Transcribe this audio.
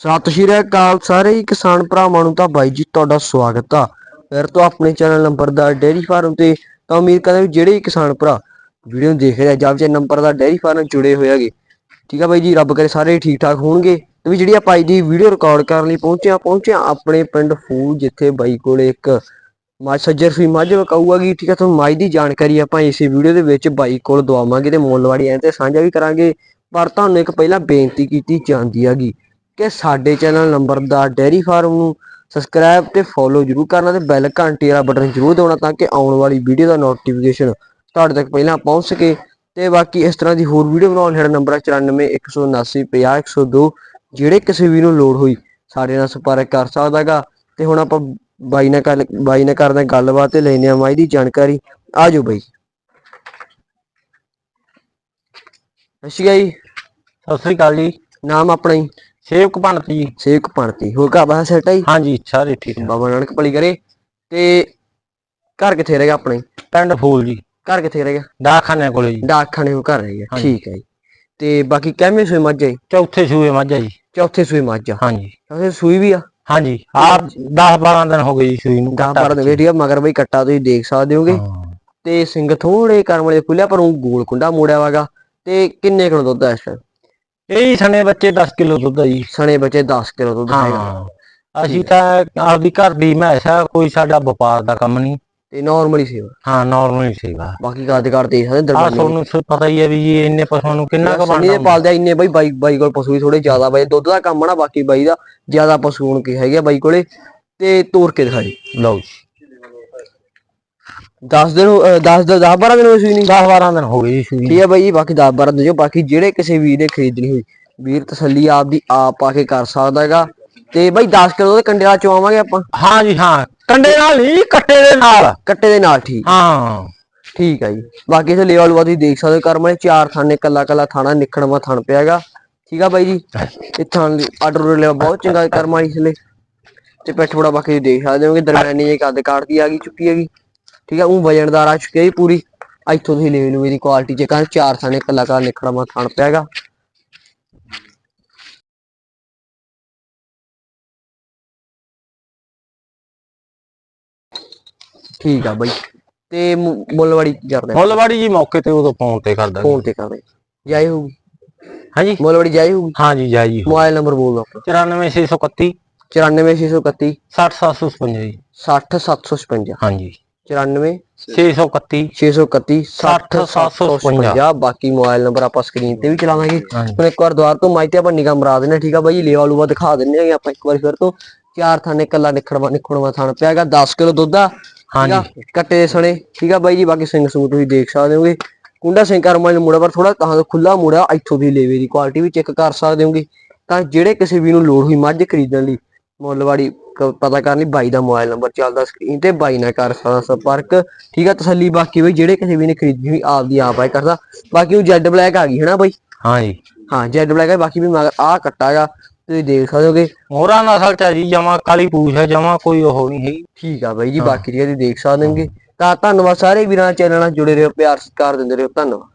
ਸਤਿ ਸ਼੍ਰੀ ਅਕਾਲ ਸਾਰੇ ਹੀ ਕਿਸਾਨ ਭਰਾਵਾਂ ਨੂੰ ਤਾਂ ਬਾਈ ਜੀ ਤੁਹਾਡਾ ਸਵਾਗਤ ਆ। ਫਿਰ ਤੋਂ ਆਪਣੇ ਚੈਨਲ ਨੰਬਰਦਾਰ ਡੇਅਰੀ ਫਾਰਮ ਤੇ ਤਾਂ ਉਮੀਦ ਕਰਦੇ ਜਿਹੜੇ ਵੀ ਕਿਸਾਨ ਭਰਾ ਵੀਡੀਓ ਦੇਖ ਰਿਹਾ ਆ ਜਾਂ ਚ ਨੰਬਰਦਾਰ ਡੇਅਰੀ ਫਾਰਮ ਜੁੜੇ ਹੋਏ ਹੈਗੇ, ਠੀਕ ਆ ਬਾਈ ਜੀ, ਰੱਬ ਕਰੇ ਸਾਰੇ ਠੀਕ ਠਾਕ ਹੋਣਗੇ ਤੇ ਵੀ ਜਿਹੜੀ ਆਪਾਂ ਅੱਜ ਦੀ ਵੀਡੀਓ ਰਿਕਾਰਡ ਕਰਨ ਲਈ ਪਹੁੰਚਿਆ ਪਹੁੰਚਿਆ ਆਪਣੇ ਪਿੰਡ ਫੂਲ ਜਿੱਥੇ ਬਾਈ ਕੋਲੇ ਇੱਕ ਮੱਝ ਸੱਜਰ ਸੂਈ ਮੱਝ ਵਕਾਊਗੀ ਠੀਕ ਆ, ਤੁਹਾਨੂੰ ਮੱਝ ਦੀ ਜਾਣਕਾਰੀ ਆਪਾਂ ਇਸੇ ਵੀਡੀਓ ਦੇ ਵਿੱਚ ਬਾਈ ਕੋਲ ਦਵਾਵਾਂਗੇ ਤੇ ਮੁੱਲਵਾੜੀ ਐਂ ਤੇ ਸਾਂਝਾ ਵੀ ਕਰਾਂਗੇ। ਪਰ ਤੁਹਾਨੂੰ ਇੱਕ ਪਹਿਲਾਂ ਬੇਨਤੀ ਕੀਤੀ ਜਾਂਦੀ ਹੈਗੀ ਕਿ ਸਾਡੇ ਚੈਨਲ ਨੰਬਰਦਾਰ ਡੈਰੀ ਫਾਰਮ ਨੂੰ ਸਬਸਕ੍ਰਾਈਬ ਤੇ ਫੋਲੋ ਜਰੂਰ ਕਰਨਾ ਤੇ ਬੈਲ ਘੰਟੀ ਵਾਲਾ ਬਟਨ ਜਰੂਰ ਦਬਾਉਣਾ ਤਾਂ ਕਿ ਆਉਣ ਵਾਲੀ ਵੀਡੀਓ ਦਾ ਨੋਟੀਫਿਕੇਸ਼ਨ ਤੁਹਾਡੇ ਤੱਕ ਪਹਿਲਾਂ ਪਹੁੰਚ ਸਕੇ। ਤੇ ਬਾਕੀ ਇਸ ਤਰ੍ਹਾਂ ਦੀ ਹੋਰ ਵੀਡੀਓ ਬਣਾਉਣ ਸਾਡਾ ਨੰਬਰ ਹੈ 9417950102 ਜਿਹੜੇ ਕਿਸੇ ਵੀ ਨੂੰ ਲੋੜ ਹੋਈ ਸਾਡੇ ਨਾਲ ਸੰਪਰਕ ਕਰ ਸਕਦਾਗਾ ਤੇ ਹੁਣ ਆਪਾਂ ਬਾਈ ਨਾਲ ਗੱਲ ਬਾਈ ਨਾਲ ਕਰਦੇ ਗੱਲਬਾਤ ਤੇ ਲੈਣੇ ਆ ਮਾਈ ਦੀ ਜਾਣਕਾਰੀ। ਆਜੋ ਬਾਈ। ਅਸ਼ੀਆ ਜੀ। ਸਤਿ ਸ੍ਰੀ ਅਕਾਲ ਜੀ। ਨਾਮ ਆਪਣਾ ਹੀ ਸੇਵਕ ਭੰਤ ਜੀ। ਸੇਵਕ ਪਣਤੀ ਹੋਰ ਘਰ ਬਾਹਰ ਸੈਟ ਆਈ ਹਾਂਜੀ ਸਾਰੇ ਠੀਕ ਨੇ ਬਾਬਾ ਨਾਨਕ ਭਲੀ ਕਰੇ। ਤੇ ਘਰ ਕਿੱਥੇ ਰਹੇਗਾ ਆਪਣੇ ਪਿੰਡ ਫੂਲ ਜੀ। ਘਰ ਕਿੱਥੇ ਰਹੇਗਾ ਡਾਕਖਾਨੇ ਕੋਲੇ ਜੀ। ਡਾਕਖਾਨੇ ਕੋ ਘਰ ਹਾਂਜੀ। ਠੀਕ ਹੈ ਜੀ। ਤੇ ਬਾਕੀ ਕਿੰਨੇ ਸੂਈ ਮੱਝ ਹੈ ਚੌਥੇ ਸੂਏ ਮੱਝਾ ਜੀ। ਚੌਥੇ ਸੂਈ ਮੱਝ ਆ। ਹਾਂਜੀ। ਚੌਥੇ ਸੂਈ ਵੀ ਆ? ਹਾਂਜੀ। ਆਪ 10 12 ਦਿਨ ਹੋ ਗਏ ਜੀ ਸੂਈ ਨੂੰ 10 12 ਦੇ ਵੇਟ ਆ ਮਗਰ ਬਈ ਕੱਟਾ ਤੁਸੀਂ ਦੇਖ ਸਕਦੇ ਹੋਗੇ। ਹਾਂ। ਤੇ ਸਿੰਘ ਥੋੜੇ ਕਰਮ ਵਾਲੇ ਖੁੱਲਿਆ ਪਰ ਉਹ ਗੋਲ ਕੁੰਡਾ ਮੋੜਿਆ ਵਾਗਾ ਤੇ ਕਿੰਨੇ ਕਿਲੋ ਦੁੱਧ ਆ ਇਸ ਟਾਈਮ ਇਹ ਸਣੇ ਬੱਚੇ 10 ਕਿਲੋ ਦੁੱਧ ਆ ਜੀ। ਸਣੇ ਬੱਚੇ 10 ਕਿਲੋ ਦੁੱਧ ਹੈਗਾ। ਹਾਂ ਅਸੀਂ ਤਾਂ ਆਪਦੀ ਘਰ ਦੀ ਮੈਸ ਆ ਕੋਈ ਸਾਡਾ ਵਪਾਰ ਦਾ ਕੰਮ ਨਹੀਂ। ਤੇ ਨਾਰਮਲੀ ਸੇਵਾ। ਹਾਂ ਨਾਰਮਲ ਸੀਗਾ ਬਾਕੀ ਕਾਦ ਕਾਰ ਦੇਖ ਸਕਦੇ ਆ ਦਰਬਾਰ ਤੁਹਾਨੂੰ ਸ- ਪਤਾ ਹੀ ਹੈ ਵੀ ਜੀ ਇੰਨੇ ਪਸ਼ੂਆਂ ਨੂੰ ਕਿੰਨਾ ਕੁ ਦੇ ਬਣਦਾ ਪਾਲਦੇ ਆ ਇੰਨੇ ਬਾਈ ਬਾਈ ਬਾਈ ਕੋਲ ਪਸ਼ੂ ਵੀ ਥੋੜੇ ਜ਼ਿਆਦਾ ਬਾਈ ਦੁੱਧ ਦਾ ਕੰਮ ਆ ਨਾ ਬਾਕੀ ਬਾਈ ਦਾ ਜ਼ਿਆਦਾ ਪਸ਼ੂ ਹੋਣ ਕੇ ਹੈਗੇ ਆ ਬਾਈ ਕੋਲੇ। ਤੇ ਤੋਰ ਕੇ ਦਿਖਾਈ ਲਓ ਜੀ। 10 ਦਿਨ 10 10 12 ਦਿਨ ਹੋਏ ਸੂਈ ਨਹੀਂ। 10 12 ਦਿਨ ਹੋ ਗਏ ਜੀ ਸੂਈ ਨੂੰ। ਠੀਕ ਹੈ ਬਾਈ ਜੀ ਬਾਕੀ 10 12 ਦਿਨ ਜੋ ਬਾਕੀ ਜਿਹੜੇ ਕਿਸੇ ਵੀਰ ਨੇ ਖਰੀਦਣੀ ਹੋਈ ਵੀਰ ਤਸੱਲੀ ਆਪਦੀ ਆਪ ਆ ਕੇ ਕਰ ਸਕਦਾ ਹੈਗਾ। ਤੇ ਬਾਈ 10 ਕਿਲੋ ਦੇ ਕੰਡੇ ਨਾਲ ਚਵਾਵਾਂਗੇ ਆਪਾਂ। ਹਾਂ ਜੀ ਹਾਂ। ਕੰਡੇ ਨਾਲ ਨਹੀਂ ਕੱਟੇ ਦੇ ਨਾਲ। ਕੱਟੇ ਦੇ ਨਾਲ ਠੀਕ। ਹਾਂ। ਠੀਕ ਹੈ ਜੀ। ਬਾਕੀ ਇਥੇ ਲੇਵਲ ਵਾ ਤੁਸੀਂ ਦੇਖ ਸਕਦੇ ਹੋ ਕਰਮ ਵਾਲੇ ਚਾਰ ਥਾਣੇ ਕੱਲਾ ਕੱਲਾ ਥਾਣਾ ਨਿਖੜਵਾ ਥਣ ਪਿਆਗਾ ਠੀਕ ਆ ਬਾਈ ਜੀ। ਇਹ ਥਣ ਆਰਡਰ ਲਿਆ ਬਹੁਤ ਚੰਗਾ ਕਰਮ ਵਾਲੀ ਇਸਲੇ ਤੇ ਪਿੱਠ ਬੜਾ ਬਾਕੀ ਦੇਖ ਸਕਦੇ ਹੋਗੇ ਦਰਮਿਆਨੀ ਜੇ ਕੱਦ ਕਾਟਦੀ ਆ ਗਈ ਚੁੱਕੀ ਹੈਗੀ। ਠੀਕ ਆ ਉਹ ਵਜਨਦਾਰ ਆ ਚੁੱਕੀ ਹੈ ਪੂਰੀ। ਇੱਥੋਂ ਤੁਸੀਂ ਲੈ ਲਓ ਇਹਦੀ ਕੁਆਲਿਟੀ ਚੈੱਕ ਕਰ ਚਾਰ ਥਾਣੇ ਕੱਲਾ ਕੱਲਾ ਨਿਖੜਵਾ ਥਣ ਪਿਆਗਾ ਠੀਕ ਆ ਬਾਈ। ਤੇ ਮੁ- ਮੁੱਲਵਾੜੀ ਕਰਦੇ ਮੁੱਲਵਾੜੀ ਜੀ ਮੌਕੇ ਤੇ ਉਦੋਂ ਫੋਨ ਤੇ ਕਰਦਾ ਫੋਨ ਤੇ ਕਰਦੇ। ਜਾਈ ਹੋਊਗੀ? ਹਾਂਜੀ। ਮੁੱਲਵਾੜੀ ਜਾਈ ਹੋਊਗੀ? ਹਾਂ ਜੀ ਜਾਈ ਮੋਬਾਈਲ ਨੰਬਰ ਬੋਲ ਦਿਓ ਆਪਣਾ। 94631 94631 60755 ਜੀ 60755 ਹਾਂਜੀ। 94 631 631 60755 60755 ਬਾਕੀ ਮੋਬਾਈਲ ਨੰਬਰ ਆਪਾਂ ਸਕਰੀਨ ਤੇ ਵੀ ਚਲਾਵਾਂਗੇ। ਹੁਣ ਇੱਕ ਵਾਰ ਦੁਆਰ ਤੋਂ ਮਾਈ ਤੇ ਆਪਾਂ ਨਿਗਾਹ ਮਰਾ ਦਿੰਨੇ ਠੀਕ ਆ ਬਾਈ? ਲੇਵਾ ਲੂਵਾ ਦਿਖਾ ਦਿੰਨੇ ਆ ਆਪਾਂ ਇੱਕ ਵਾਰ ਫਿਰ ਤੋਂ। ਚਾਰ ਥਾਣੇ ਕੱਲਾ ਨਿਖੜਵਾ ਨਿਖੜਵਾ ਥਾਣ ਪਿਆਗਾ 10 ਕਿਲੋ ਦੁੱਧ ਆ ਹਾਂਜੀ। ਕੱਟੇ ਸਣੇ ਠੀਕ ਆ ਬਾਈ ਜੀ? ਬਾਕੀ ਸਿੰਘ ਸੂਟ ਤੁਸੀਂ ਦੇਖ ਸਕਦੇ ਹੋਗੇ। ਕੁੰਡਾ ਸਿੰਘ ਕਰਮਾਂ ਨੂੰ ਮੁੜਾ ਪਰ ਥੋੜਾ ਤਾਂ ਖੁੱਲਾ ਮੁੜਾ ਇੱਥੋਂ ਦੀ ਲੇਵੇ ਦੀ ਕੁਆਲਿਟੀ ਵੀ ਚੈੱਕ ਕਰ ਸਕਦੇ ਹੋਗੇ। ਤਾਂ ਜਿਹੜੇ ਕਿਸੇ ਵੀ ਨੂੰ ਲੋੜ ਹੋਈ ਮੱਝ ਖਰੀਦਣ ਲਈ ਮੁੱਲਵਾੜੀ ਕ- ਪਤਾ ਕਰਨ ਲਈ ਬਾਈ ਦਾ ਮੋਬਾਈਲ ਨੰਬਰ ਚੱਲਦਾ ਸਕਰੀਨ ਤੇ ਬਾਈ ਨਾਲ ਕਰ ਸਕਦਾ ਸੰਪਰਕ ਠੀਕ ਆ? ਤਸੱਲੀ ਬਾਕੀ ਬਈ ਜਿਹੜੇ ਕਿਸੇ ਵੀ ਨੇ ਖਰੀਦਣੀ ਹੋਈ ਆਪਦੀ ਆਪ ਆਏ ਕਰਦਾ। ਬਾਕੀ ਉਹ ਜੈਡ ਬਲੈਕ ਆ ਗਈ ਹੈ ਨਾ ਬਾਈ? ਹਾਂ ਜੀ। ਹਾਂ ਜੈਡ ਬਲੈਕ ਹੈ ਬਾਕੀ ਵੀ ਮਗਰ ਆ ਕੱਟਾਗਾ ਤੁਸੀਂ ਦੇਖ ਸਕਦੇ ਹੋਗੇ। ਮੋਹਰਾ ਨਸਲ ਚ ਆ ਜੀ ਜਮਾ ਕਾਲੀ ਪੂਛ ਹੈ ਜਮਾ ਕੋਈ ਉਹ ਨਹੀਂ ਹੈਗੀ। ਠੀਕ ਆ ਬਾਈ ਜੀ ਬਾਕੀ ਤੁਸੀਂ ਦੇਖ ਸਕਦੇ ਹੋਗੇ। ਤਾਂ ਧੰਨਵਾਦ ਸਾਰੇ ਵੀਰਾਂ ਚੈਨਲ ਨਾਲ ਜੁੜੇ ਰਹੋ ਪਿਆਰ ਸਤਿਕਾਰ ਦਿੰਦੇ ਰਹੋ। ਧੰਨਵਾਦ।